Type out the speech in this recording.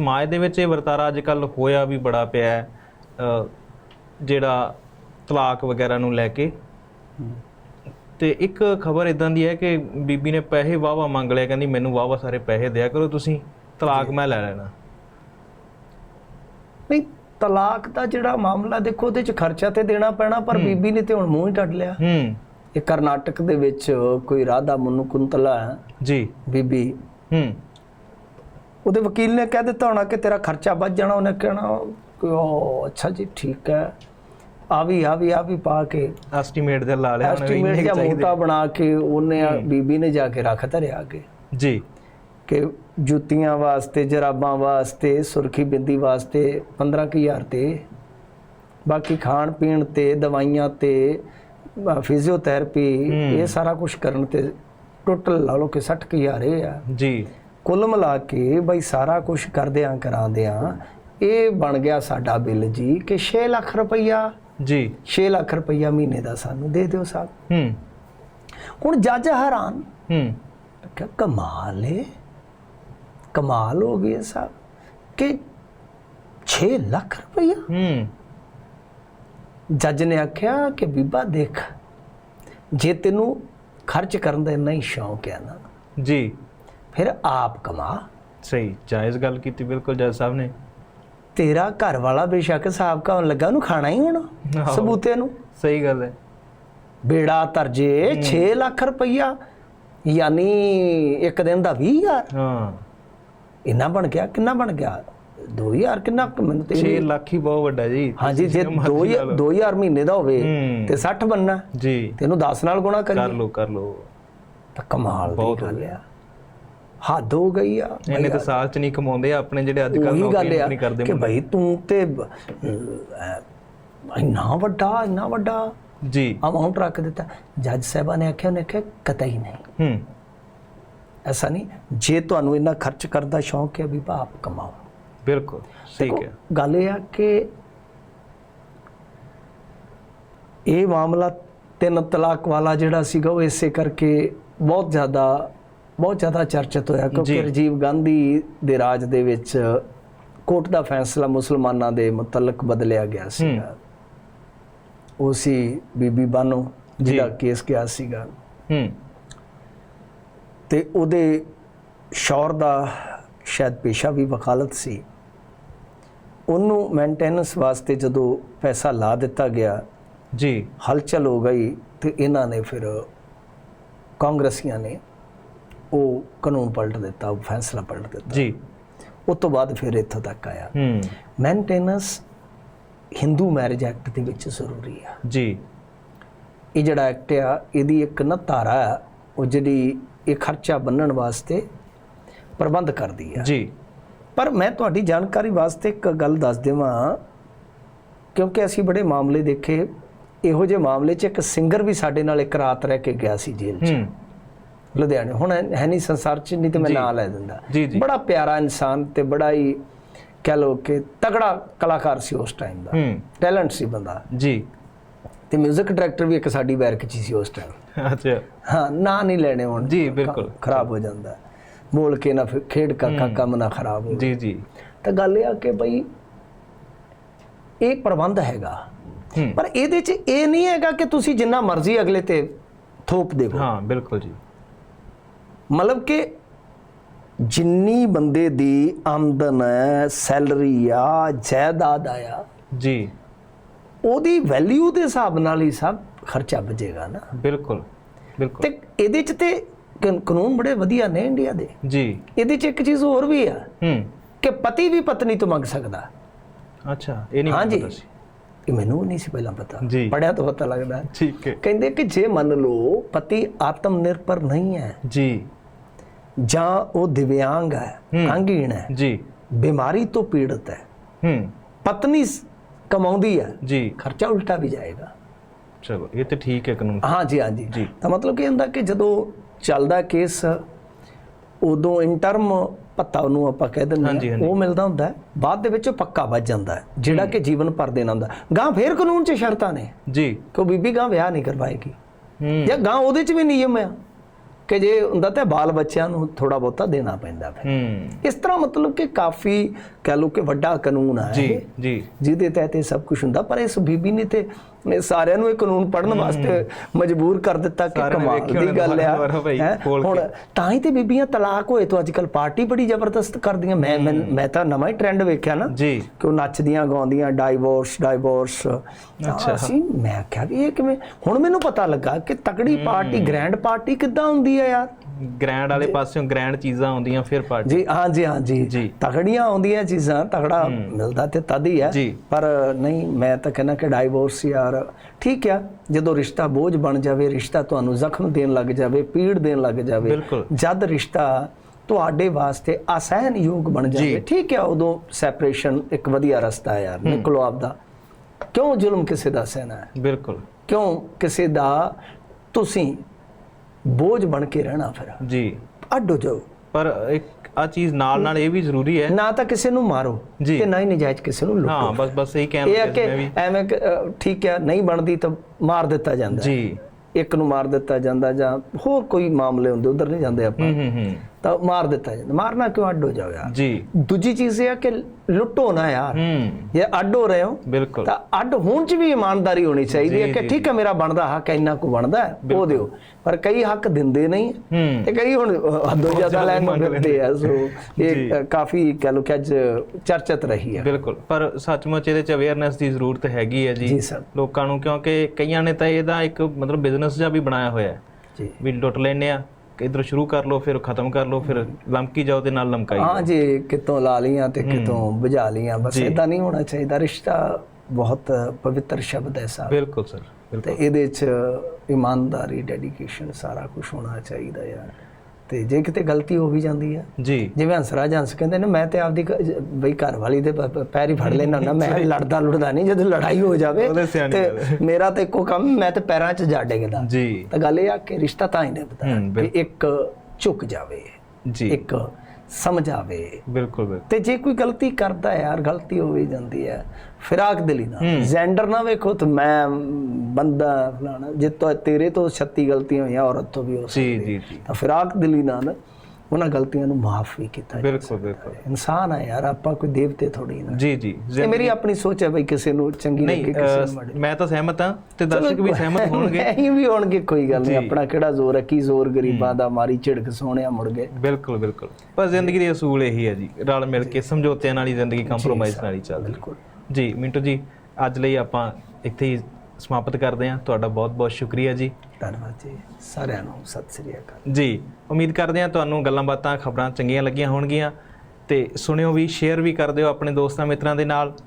ਸਮਾਜ ਦੇ ਵਿੱਚ ਇਹ ਵਰਤਾਰਾ ਅੱਜ ਕੱਲ ਹੋਇਆ ਵੀ ਬੜਾ ਪਿਆ ਹੈ ਜਿਹੜਾ ਤਲਾਕ ਵਗੈਰਾ ਨੂੰ ਲੈ ਕੇ। ਤੇ ਇੱਕ ਖਬਰ ਇਦਾਂ ਦੀ ਹੈ ਕਿ ਬੀਬੀ ਨੇ ਪੈਸੇ ਵਾਵਾ ਮੰਗ ਲਿਆ ਕਹਿੰਦੀ ਮੈਨੂੰ ਵਾਵਾ ਸਾਰੇ ਪੈਸੇ ਦਿਆ ਕਰੋ ਤੁਸੀਂ ਤਲਾਕ ਮੈਂ ਲੈ ਲੈਣਾ। ਨਹੀਂ ਤਲਾਕ ਦਾ ਜਿਹੜਾ ਮਾਮਲਾ ਦੇਖੋ ਉਹਦੇ ਚ ਖਰਚਾ ਤੇ ਦੇਣਾ ਪੈਣਾ ਪਰ ਬੀਬੀ ਨੇ ਤੇ ਹੁਣ ਮੂੰਹ ਹੀ ਕੱਢ ਲਿਆ। ਹੂੰ। ਇਹ ਕਰਨਾਟਕ ਦੇ ਵਿੱਚ ਕੋਈ ਰਾਧਾ ਮਨੂ ਕੁੰਤਲਾ ਹੈ, ਜੀ। ਬੀਬੀ ਹੂੰ। ਉਹਦੇ ਵਕੀਲ ਨੇ ਕਹਿ ਦਿੱਤਾ ਹੋਣਾ ਕਿ ਤੇਰਾ ਖਰਚਾ ਵੱਧ ਜਾਣਾ ਉਹਨੇ ਕਹਿਣਾ ਕਿ ਉਹ ਅੱਛਾ ਜੀ ਠੀਕ ਹੈ। ਆ ਵੀ ਆ ਵੀ ਆ ਵੀ ਪਾ ਕੇ ਐਸਟੀਮੇਟ ਦੇ ਲਾ ਲਿਆ ਉਹਨੇ ਐਸਟੀਮੇਟ ਚਾਹੀਦੇ। ਮੋਟਾ ਬਣਾ ਕੇ ਉਹਨੇ ਬੀਬੀ ਨੇ ਜਾ ਕੇ ਰੱਖ ਧਰਿਆ ਅੱਗੇ। ਜੀ। ਕਿ ਜੁੱਤੀਆਂ ਵਾਸਤੇ ਜਰਾਬਾਂ ਵਾਸਤੇ ਸੁਰਖੀ ਬਿੰਦੀ ਵਾਸਤੇ 15000 ਤੇ। ਬਾਕੀ ਖਾਣ ਪੀਣ ਤੇ ਦਵਾਈਆਂ ਤੇ ਫਿਜ਼ੀਓਥੈਰੇਪੀ ਇਹ ਸਾਰਾ ਕੁਝ ਕਰਨ ਤੇ ਟੋਟਲ ਲਾ ਲਓ ਕਿ 60000 ਇਹ ਆ। ਜੀ। ਕੁੱਲ ਮਿਲਾ ਕੇ ਬਈ ਸਾਰਾ ਕੁਝ ਕਰਦਿਆਂ ਕਰਾਉਂਦਿਆਂ ਇਹ ਬਣ ਗਿਆ ਸਾਡਾ ਬਿੱਲ ਜੀ ਕਿ 6 ਲੱਖ ਰੁਪਈਆ। ਜੀ। 6 ਲੱਖ ਰੁਪਈਆ ਮਹੀਨੇ ਦਾ ਸਾਨੂੰ ਦੇ ਦਿਓ ਸਾਹਿਬ। ਹੂੰ। ਹੁਣ ਜੱਜ ਹੈਰਾਨ। ਹੂੰ। ਕਿ ਕਮਾਲ ਹੈ ਕਮਾਲ ਹੋ ਗਈ ਸਾਹਿਬ ਕਿ 6 ਲੱਖ ਰੁਪਈਆ। ਹੂੰ। ਜੱਜ ਨੇ ਆਖਿਆ ਕਿ ਬੀਬਾ ਦੇਖ ਜੇ ਤੈਨੂੰ ਖਰਚ ਕਰਨ ਦਾ ਇੰਨਾ ਹੀ ਸ਼ੌਂਕ ਹੈ ਨਾ ਜੀ। ਫਿਰ ਆਪ ਕਮਾ। ਸਹੀ ਜਾਇਜ਼ ਗੱਲ ਕੀਤੀ ਬਿਲਕੁਲ ਜੱਜ ਸਾਹਿਬ ਨੇ। ਤੇਰਾ ਘਰ ਵਾਲਾ ਬੇਸ਼ੱਕ ਸਾਹਬ ਕਾਉਣ ਲੱਗਾ ਉਹਨੂੰ ਖਾਣਾ ਹੀ ਹੋਣਾ ਆਹੋ। ਸਬੂਤੇ ਨੂੰ। ਸਹੀ ਗੱਲ ਹੈ। ਬੇੜਾ ਤਰਜੇ 6 ਲੱਖ ਰੁਪਈਆ ਯਾਨੀ ਇੱਕ ਦਿਨ ਦਾ 20000 ਹਾਂ। ਇੰਨਾ ਬਣ ਗਿਆ ਕਿੰਨਾ ਬਣ ਗਿਆ? 2000 ਕਿੰਨਾ? ਕੁ ਮੈਨੂੰ ਤੇ 6 ਲੱਖ ਹੀ ਬਹੁਤ ਵੱਡਾ ਜੀ। ਹਾਂਜੀ ਜੇ 2000 2000 ਮਹੀਨੇ ਦਾ ਹੋਵੇ ਹੂੰ। ਤੇ 60 ਬੰਨਾ ਜੀ। ਤੈਨੂੰ 10 ਨਾਲ ਗੁਣਾ ਕਰ ਕਰੀਏ। ਲੋ ਕਰ ਲੋ ਤਾਂ ਕਮਾਲ ਬਹੁਤ ਦੀ ਗੱਲ ਆ। ਹੱਦ ਹੋ ਗਈ ਆ। ਇਹਨੇ ਤਾਂ ਸਾਲ ਚ ਨਹੀਂ ਕਮਾਉਂਦੇ ਆਪਣੇ ਜਿਹੜੇ ਅੱਜ ਕੱਲ ਨੌਕਰੀ ਨਹੀਂ ਕਰਦੇ ਕਿ ਭਾਈ ਤੂੰ ਤੇ ਇੰਨਾ ਵੱਡਾ ਇੰਨਾ ਵੱਡਾ। ਜੀ। ਅਮਾਉਂਟ ਰੱਖ ਦਿੱਤਾ। ਜੱਜ ਸਾਹਿਬਾਨ ਨੇ ਆਖਿਆ ਉਹਨੇ ਆਖਿਆ ਕਤਈ ਨਹੀਂ। ਹੂੰ। ਐਸਾ ਨਹੀਂ ਜੇ ਤੁਹਾਨੂੰ ਇੰਨਾ ਖਰਚ ਕਰਦਾ ਸ਼ੌਂਕ ਹੈ ਵੀ ਆਪ ਕਮਾਓ। ਬਿਲਕੁਲ ਸਹੀ ਹੈ ਗੱਲ ਇਹ ਆ ਕਿ ਇਹ ਮਾਮਲਾ ਤਿੰਨ ਤਲਾਕ ਵਾਲਾ ਜਿਹੜਾ ਸੀਗਾ ਉਹ ਇਸੇ ਕਰਕੇ ਬਹੁਤ ਜ਼ਿਆਦਾ ਬਹੁਤ ਜ਼ਿਆਦਾ ਚਰਚਿਤ ਹੋਇਆ ਕਿਉਂਕਿ। ਰਾਜੀਵ ਗਾਂਧੀ ਦੇ ਰਾਜ ਦੇ ਵਿੱਚ ਕੋਰਟ ਦਾ ਫੈਸਲਾ ਮੁਸਲਮਾਨਾਂ ਦੇ ਮੁਤਲਕ ਬਦਲਿਆ ਗਿਆ ਸੀਗਾ। ਉਹ ਸੀ ਬੀਬੀ ਬਾਨੋ ਜਿਹਦਾ ਕੇਸ ਗਿਆ ਸੀਗਾ। ਹੂੰ। ਤੇ ਉਹਦੇ ਸ਼ੌਹਰ ਦਾ ਸ਼ਾਇਦ ਪੇਸ਼ਾ ਵੀ ਵਕਾਲਤ ਸੀ। ਉਹਨੂੰ ਮੇਨਟੇਨੈਂਸ ਵਾਸਤੇ ਜਦੋਂ ਪੈਸਾ ਲਾ ਦਿੱਤਾ ਗਿਆ ਜੀ। ਹਲਚਲ ਹੋ ਗਈ ਤੇ ਇਹਨਾਂ ਨੇ ਫਿਰ ਕਾਂਗਰਸੀਆਂ ਨੇ ਉਹ ਕਾਨੂੰਨ ਪਲਟ ਦਿੱਤਾ ਉਹ ਫੈਸਲਾ ਪਲਟ ਦਿੱਤਾ। ਜੀ। ਉਸ ਤੋਂ ਬਾਅਦ ਫਿਰ ਇੱਥੋਂ ਤੱਕ ਆਇਆ। ਹੂੰ। ਮੇਨਟੇਨੈਂਸ ਹਿੰਦੂ ਮੈਰਿਜ ਐਕਟ ਦੇ ਵਿੱਚ ਜ਼ਰੂਰੀ ਆ। ਜੀ। ਇਹ ਜਿਹੜਾ ਐਕਟ ਆ ਇਹਦੀ ਇੱਕ ਨਾ ਧਾਰਾ ਆ ਉਹ ਜਿਹੜੀ ਇਹ ਖਰਚਾ ਬੰਨਣ ਵਾਸਤੇ ਪ੍ਰਬੰਧ ਕਰਦੀ ਆ। ਜੀ। ਪਰ ਮੈਂ ਤੁਹਾਡੀ ਜਾਣਕਾਰੀ ਵਾਸਤੇ ਇੱਕ ਗੱਲ ਦੱਸ ਦੇਵਾਂ ਕਿਉਂਕਿ ਅਸੀਂ ਬੜੇ ਮਾਮਲੇ ਦੇਖੇ। ਇਹੋ ਜਿਹੇ ਮਾਮਲੇ 'ਚ ਇੱਕ ਸਿੰਗਰ ਵੀ ਸਾਡੇ ਨਾਲ ਇੱਕ ਰਾਤ ਰਹਿ ਕੇ ਗਿਆ ਸੀ ਜੇਲ੍ਹ 'ਚ। ਲੁਧਿਆਣੇ। ਹੁਣ ਹੈ ਨਹੀਂ ਸੰਸਾਰ 'ਚ ਨਹੀਂ ਤੇ ਮੈਂ। ਨਾਂ ਲੈ ਦਿੰਦਾ। ਬੜਾ ਪਿਆਰਾ ਇਨਸਾਨ ਤੇ ਬੜਾ ਹੀ ਕਹਿ ਲੋ ਕਿ ਤਗੜਾ ਕਲਾਕਾਰ ਸੀ ਉਸ ਟਾਈਮ ਦਾ। ਟੈਲੈਂਟ ਸੀ ਬੰਦਾ। ਜੀ। ਤੇ 뮤직 ਡਾਇਰੈਕਟਰ ਵੀ ਇੱਕ ਸਾਡੀ ਬੈਰਕ 'ਚ ਸੀ ਉਸ ਟਾਈਮ ਅੱਛਾ। ਹਾਂ ਨਾਂ ਨਹੀਂ ਲੈਣੇ ਹੁਣ। ਜੀ ਬਿਲਕੁਲ। ਖਰਾਬ ਹੋ ਜਾਂਦਾ। ਬੋਲ ਕੇ ਨਾ ਫਿਰ ਖੇਡ ਕਾਕਾ ਕੰਮ ਨਾ ਖਰਾਬ ਹੋ ਜੀ ਜੀ। ਤਾਂ ਗੱਲ ਇਹ ਆ ਕਿ ਭਈ ਇਹ ਪ੍ਰਬੰਧ ਹੈਗਾ। ਪਰ ਇਹਦੇ 'ਚ ਇਹ ਨਹੀਂ ਹੈਗਾ ਕਿ ਤੁਸੀਂ ਜਿੰਨਾ ਮਰਜ਼ੀ ਅਗਲੇ ਤੇ ਥੋਪ ਦੇਵੋ। ਹਾਂ ਬਿਲਕੁਲ ਜੀ। ਮਤਲਬ ਕਿ ਜਿੰਨੀ ਬੰਦੇ ਦੀ ਆਮਦਨ ਹੈ ਸੈਲਰੀ ਆ ਜਾਇਦਾਦ ਆਇਆ ਜੀ। ਉਹਦੀ ਵੈਲਿਊ ਦੇ ਹਿਸਾਬ ਨਾਲ ਹੀ ਸਭ ਖਰਚਾ ਬਚੇਗਾ ਨਾ। ਬਿਲਕੁਲ ਬਿਲਕੁਲ। ਤੇ ਇਹਦੇ 'ਚ ਤੇ ਕਾਨ- ਕਾਨੂੰਨ ਬੜੇ ਵਧੀਆ ਨੇ ਇੰਡੀਆ ਦੇ। ਜੀ। ਇਹਦੇ 'ਚ ਇੱਕ ਚੀਜ਼ ਹੋਰ ਵੀ ਆ ਹੂੰ। ਕਿ ਪਤੀ ਵੀ ਪਤਨੀ ਤੋਂ ਮੰਗ ਸਕਦਾ। ਅੱਛਾ ਇਹ ਨਹੀਂ ਪਤਾ ਸੀ। ਇਹ ਮੈਨੂੰ ਨਹੀਂ ਸੀ ਪਹਿਲਾਂ ਪਤਾ। ਪੜਿਆ ਤਾਂ ਪਤਾ ਲੱਗਦਾ। ਠੀਕ ਹੈ। ਕਹਿੰਦੇ ਕਿ ਜੇ ਮੰਨ ਲਓ ਪਤੀ ਆਤਮ ਨਿਰਭਰ ਨਹੀਂ ਹੈ ਜੀ। ਜਾਂ ਉਹ ਦਿਵਿਆਂਗ ਹੈ ਹੂੰ। ਅੰਗਹੀਣ ਹੈ ਜੀ। ਬਿਮਾਰੀ ਤੋਂ ਪੀੜਤ ਹੈ। ਹੂੰ। ਪਤਨੀ ਕਮਾਉਂਦੀ ਹੈ। ਜੀ। ਖਰਚਾ ਉਲਟਾ ਵੀ ਜਾਏਗਾ। ਚਲੋ ਇਹ ਤੇ ਠੀਕ ਹੈ ਕਾਨੂੰਨ। ਹਾਂਜੀ ਹਾਂਜੀ ਜੀ। ਤਾਂ ਮਤਲਬ ਕੀ ਹੁੰਦਾ ਕਿ ਜਦੋਂ ਚੱਲਦਾ ਕੇਸ ਉਦੋਂ ਇੰਟਰਮ ਭੱਤਾ ਨੂੰ ਆਪਾਂ ਕਹਿ ਦਿੰਦੇ ਹਾਂ। ਉਹ ਮਿਲਦਾ ਹੁੰਦਾ ਹੈ। ਬਾਅਦ ਦੇ ਵਿੱਚ ਉਹ ਪੱਕਾ ਵੱਜ ਜਾਂਦਾ ਹੈ, ਜਿਹੜਾ ਕਿ ਜੀਵਨ ਭਰ ਦੇਣਾ ਹੁੰਦਾ ਗਾਂ ਫੇਰ ਕਾਨੂੰਨ 'ਚ ਸ਼ਰਤਾਂ ਨੇ। ਜੀ। ਕਿ ਬੀਬੀ ਗਾਂ ਵਿਆਹ ਨਹੀਂ ਕਰਵਾਏਗੀ। ਹੂੰ। ਜਾਂ ਗਾਂ ਉਹਦੇ 'ਚ ਵੀ ਨਿਯਮ ਆ। ਕਿ ਜੇ ਹੁੰਦਾ ਤਾਂ ਬਾਲ ਬੱਚਿਆਂ ਨੂੰ ਥੋੜਾ ਬਹੁਤਾ ਦੇਣਾ ਪੈਂਦਾ ਫਿਰ। ਇਸ ਤਰ੍ਹਾਂ ਮਤਲਬ ਕਿ ਕਾਫੀ ਕਹ ਲਓ ਕਿ ਵੱਡਾ ਕਾਨੂੰਨ ਹੈ ਜੀ ਜੀ। ਜਿਹਦੇ ਤਹਿਤ ਇਹ ਸਭ ਕੁਝ ਹੁੰਦਾ। ਪਰ ਇਸ ਬੀਬੀ ਨੇ ਤੇ ਇਹ ਸਾਰਿਆਂ ਨੂੰ ਇਹ ਕਾਨੂੰਨ ਪੜ੍ਹਨ ਵਾਸਤੇ ਮਜਬੂਰ ਕਰ ਦਿੱਤਾ ਕਿ ਨੇ ਕਮਾਲ ਦੀ ਗੱਲ ਆ। ਹੁਣ। ਤਾਂ ਹੀ ਤੇ ਬੀਬੀਆਂ ਤਲਾਕ ਹੋਏ ਤੋਂ ਅੱਜਕੱਲ ਪਾਰਟੀ ਬੜੀ ਜ਼ਬਰਦਸਤ ਕਰਦੀਆਂ। ਮੈਂ ਮੈਂ- ਮੈਂ ਤਾਂ ਨਵਾਂ ਹੀ ਟ੍ਰੈਂਡ ਵੇਖਿਆ ਨਾ ਜੀ। ਕਿ ਉਹ ਨੱਚਦੀਆਂ ਗਾਉਂਦੀਆਂ ਡਾਈਵੋਰਸ ਡਾਈਵੋਰਸ ਅੱਛਾ। ਅਸੀਂ ਮੈਂ ਕਿਹਾ ਵੀ ਇਹ ਕਿਵੇਂ? ਹੁਣ ਮੈਨੂੰ ਪਤਾ ਲੱਗਾ ਕਿ ਤਕੜੀ ਪਾਰਟੀ ਗ੍ਰੈਂਡ ਪਾਰਟੀ ਕਿੱਦਾਂ ਹੁੰਦੀ ਹੈ ਯਾਰ? ਗ੍ਰੈਂਡ ਵਾਲੇ ਪਾਸਿਓਂ ਗ੍ਰੈਂਡ ਚੀਜ਼ਾਂ ਆਉਂਦੀਆਂ ਫਿਰ ਪਾਰਟੀ ਜੀ ਹਾਂ ਜੀ ਹਾਂ ਜੀ। ਤਗੜੀਆਂ ਆਉਂਦੀਆਂ ਚੀਜ਼ਾਂ ਤਗੜਾ ਮਿਲਦਾ ਤੇ ਤਦ ਹੀ ਹੈ। ਪਰ ਨਹੀਂ ਮੈਂ ਤਾਂ ਕਹਿੰਦਾ ਕਿ ਡਾਈਵੋਰਸ ਯਾਰ ਠੀਕ ਆ ਜਦੋਂ ਰਿਸ਼ਤਾ ਬੋਝ ਬਣ ਜਾਵੇ ਰਿਸ਼ਤਾ ਤੁਹਾਨੂੰ ਜ਼ਖਮ ਦੇਣ ਲੱਗ ਜਾਵੇ ਪੀੜ ਦੇਣ ਲੱਗ ਜਾਵੇ। ਜਦ ਰਿਸ਼ਤਾ ਤੁਹਾਡੇ ਵਾਸਤੇ ਆਸਾਨ ਯੋਗ ਬਣ ਜਾਵੇ ਠੀਕ ਆ ਉਦੋਂ ਸੈਪਰੇਸ਼ਨ ਇੱਕ ਵਧੀਆ ਰਸਤਾ ਹੈ ਯਾਰ ਨਿਕਲੋ ਆਪਦਾ। ਕਿਉਂ ਜ਼ੁਲਮ ਕਿਸੇ ਦਾ ਸਹਿਣਾ ਹੈ? ਬਿਲਕੁਲ। ਕਿਉਂ ਕਿਸੇ ਦਾ ਤੁਸੀਂ ਬੋਝ ਬਣ ਕੇ ਰਹਿਣਾ ਫਿਰ। ਜੀ। ਅੱਡ ਹੋ ਜਾਓ। ਪਰ ਇੱਕ ਆ ਚੀਜ਼ ਨਾਲ ਨਾਲ ਇਹ ਵੀ ਜ਼ਰੂਰੀ ਹੈ। ਨਾ ਤਾਂ ਕਿਸੇ ਨੂੰ ਮਾਰੋ। ਤੇ ਨਾ ਹੀ ਨਜਾਇਜ਼ ਕਿਸੇ ਨੂੰ ਲੁੱਟੋ। ਹਾਂ ਬਸ ਬਸ ਇਹੀ ਕਹਿਣ ਮੈਂ ਵੀ। ਐਵੇਂ ਠੀਕ ਹੈ ਨਹੀਂ ਬਣਦੀ ਤਾਂ ਮਾਰ ਦਿੱਤਾ ਜਾਂਦਾ। ਜੀ। ਇੱਕ ਨੂੰ ਮਾਰ ਦਿੱਤਾ ਜਾਂਦਾ ਜਾਂ ਹੋਰ ਕੋਈ ਮਾਮਲੇ ਹੁੰਦੇ ਉਧਰ ਨਹੀਂ ਜਾਂਦੇ ਆਪਾਂ। ਹੂੰ ਹੂੰ ਹੂੰ। ਤਾਂ ਮਾਰ ਦਿੱਤਾ ਜਾਂਦਾ। ਮਾਰਨਾ ਕਿਉਂ? ਅੱਡ ਹੋ ਜਾਓ ਯਾਰ। ਜੀ। ਦੂਜੀ ਚੀਜ਼ ਇਹ ਹੈ ਕਿ ਲੁੱਟੋ ਨਾ ਯਾਰ। ਹੂੰ। ਜੇ ਅੱਡ ਹੋ ਰਹੇ ਹੋ ਬਿਲਕੁਲ। ਤਾਂ ਅੱਡ ਹੋਣ 'ਚ ਵੀ ਇਮਾਨਦਾਰੀ ਹੋਣੀ ਚਾਹੀਦੀ ਹੈ ਕਿ ਠੀਕ ਹੈ ਮੇਰਾ ਬਣਦਾ ਹੱਕ ਇੰਨਾ ਕੁ ਬਣਦਾ ਉਹ ਦਿਓ। ਪਰ ਕਈ ਹੱਕ ਦਿੰਦੇ ਨਹੀਂ ਤੇ ਕਈ ਹੁਣ ਹੱਦੋਂ ਜ਼ਿਆਦਾ ਲੈਣ ਨੂੰ ਫਿਰਦੇ ਆ। ਸੋ। ਇਹ ਕਾਫੀ ਕਹ ਲਓ ਕਿ ਅੱਜ ਚਰਚਿਤ ਰਹੀ ਹੈ। ਬਿਲਕੁਲ। ਪਰ ਸੱਚਮੁੱਚ ਇਹਦੇ ਚ ਅਵੇਅਰਨੈਸ ਦੀ ਜ਼ਰੂਰਤ ਹੈਗੀ ਹੈ ਜੀ। ਲੋਕਾਂ ਨੂੰ ਕਿਉਂਕਿ ਕਈਆਂ ਨੇ ਤਾਂ ਇਹਦਾ ਇੱਕ ਮਤਲਬ ਬਿਜ਼ਨਸ ਜਿਹਾ ਵੀ ਬਣਾਇਆ ਹੋਇਆ ਹੈ। ਜੀ। ਵੀ ਲੁੱਟ ਲੈਨੇ ਆ। ਇਧਰ ਸ਼ੁਰੂ ਕਰ ਲਓ ਫਿਰ ਖਤਮ ਕਰ ਲਓ ਫਿਰ ਲਮਕੀ ਜਾਓ ਤੇ ਨਾਲ ਲਮਕਾਈ ਹਾਂ ਜੀ ਕਿਤੋਂ ਲਾ ਲੀਆਂ ਤੇ ਕਿਤੋਂ ਬੁਝਾ ਲੀਆਂ ਬਸ ਇਦਾਂ ਨਹੀਂ ਹੋਣਾ ਚਾਹੀਦਾ ਰਿਸ਼ਤਾ ਬਹੁਤ ਪਵਿੱਤਰ ਸ਼ਬਦ ਹੈ ਸਾਹਿਬ ਬਿਲਕੁਲ ਸਰ ਬਿਲਕੁਲ। ਤੇ ਇਹਦੇ ਚ ਇਮਾਨਦਾਰੀ ਡੈਡੀਕੇਸ਼ਨ ਸਾਰਾ ਕੁਝ ਹੋਣਾ ਚਾਹੀਦਾ ਯਾਰ। ਤੇ ਜੇ ਕਿਤੇ ਗਲਤੀ ਹੋ ਵੀ ਜਾਂਦੀ ਹੈ ਜੀ। ਜਿਵੇਂ ਹੰਸਰਾਜ ਹੰਸ ਕਹਿੰਦੇ ਨੇ ਮੈਂ ਤੇ ਆਪਦੀ ਬਈ ਘਰ ਵਾਲੀ ਦੇ ਪੈਰ ਹੀ ਫੜ ਲੈਣਾ ਨਾ ਮੈਂ ਲੜਦਾ ਲੁੜਦਾ ਨਹੀਂ ਜਦੋਂ ਲੜਾਈ ਹੋ ਜਾਵੇ ਤੇ ਮੇਰਾ ਤੇ ਇੱਕੋ ਕੰਮ ਮੈਂ ਤੇ ਪੈਰਾਂ 'ਚ ਜਾ ਡਿੱਗਦਾ। ਜੀ। ਤਾਂ ਗੱਲ ਇਹ ਆ ਕਿ ਰਿਸ਼ਤਾ ਤਾਂ ਹੀ ਨਿਭਦਾ ਇੱਕ ਝੁਕ ਜਾਵੇ ਜੀ। ਇੱਕ ਸਮਝ ਆਵੇ ਬਿਲਕੁਲ ਬਿਲਕੁਲ। ਤੇ ਜੇ ਕੋਈ ਗਲਤੀ ਕਰਦਾ ਯਾਰ ਗਲਤੀ ਹੋ ਹੀ ਜਾਂਦੀ ਹੈ ਫਿਰਾਕ ਦਿਲੀ ਨਾਲ। ਜੈਂਡਰ ਨਾ ਵੇਖੋ ਤੇ ਮੈਂ ਬੰਦਾ ਫਲਾਣਾ ਜੇ ਤੇਰੇ ਤੋਂ 36 ਗਲਤੀਆਂ ਹੋਈਆਂ ਔਰਤ ਤੋਂ ਵੀ ਹੋ ਜੀ ਜੀ ਜੀ। ਤਾਂ ਫਿਰਾਕ ਦਿਲੀ ਨਾਲ ਉਹਨਾਂ ਗਲਤੀਆਂ ਨੂੰ ਮਾਫ ਵੀ ਕੀਤਾ। ਬਿਲਕੁਲ ਬਿਲਕੁਲ। ਇਨਸਾਨ ਹੈ ਯਾਰ ਆਪਾਂ ਕੋਈ ਦੇਵਤੇ ਥੋੜੀ ਨਾ। ਜੀ ਜੀ ਇਹ ਮੇਰੀ ਆਪਣੀ ਸੋਚ ਹੈ ਬਈ ਕਿਸੇ ਨੂੰ ਚੰਗੀ ਲੱਗੇ ਕਿਸੇ ਨੂੰ ਅਹ, ਮਾੜੀ ਮੈਂ ਤਾਂ ਸਹਿਮਤ ਹਾਂ ਤੇ ਦਰਸ਼ਕ ਵੀ ਸਹਿਮਤ ਹੋਣਗੇ। ਨਹੀਂ ਵੀ ਹੋਣਗੇ ਕੋਈ ਗੱਲ ਨਹੀਂ ਆਪਣਾ ਕਿਹੜਾ ਜ਼ੋਰ ਹੈ ਕੀ ਜ਼ੋਰ ਗਰੀਬਾਂ ਦਾ ਮਾਰੀ ਝਿੜਕ ਸੋਹਣਿਆ ਮੁੜ ਗਏ ਬਿਲਕੁਲ ਬਿਲਕੁਲ। ਪਰ ਜ਼ਿੰਦਗੀ ਦੇ ਅਸੂਲ ਇਹੀ ਹੈ ਜੀ ਰਲ ਮਿਲ ਕੇ ਸਮਝੌਤਿਆਂ ਨਾਲ ਹੀ ਜ਼ਿੰਦਗੀ ਕੰਪਰੋਮਾਈਜ਼ ਨਾਲ ਹੀ ਚੱਲਦੀ ਬਿਲਕੁਲ। ਜੀ ਮਿੰਟੂ ਜੀ ਅੱਜ ਲਈ ਆਪਾਂ ਇੱਥੇ ਹੀ ਸਮਾਪਤ ਕਰਦੇ ਹਾਂ। ਤੁਹਾਡਾ ਬਹੁਤ ਬਹੁਤ ਸ਼ੁਕਰੀਆ ਜੀ। ਧੰਨਵਾਦ ਜੀ, ਸਾਰਿਆਂ ਨੂੰ, ਸਤਿ ਸ੍ਰੀ ਅਕਾਲ। ਜੀ, ਉਮੀਦ ਕਰਦੇ ਹਾਂ ਤੁਹਾਨੂੰ ਗੱਲਾਂ ਬਾਤਾਂ, ਖਬਰਾਂ ਚੰਗੀਆਂ ਲੱਗੀਆਂ ਹੋਣਗੀਆਂ ਤੇ ਸੁਣਿਓ ਵੀ ਸ਼ੇਅਰ ਵੀ ਕਰ ਦਿਓ ਆਪਣੇ ਦੋਸਤਾਂ ਮਿੱਤਰਾਂ ਦੇ ਨਾਲ।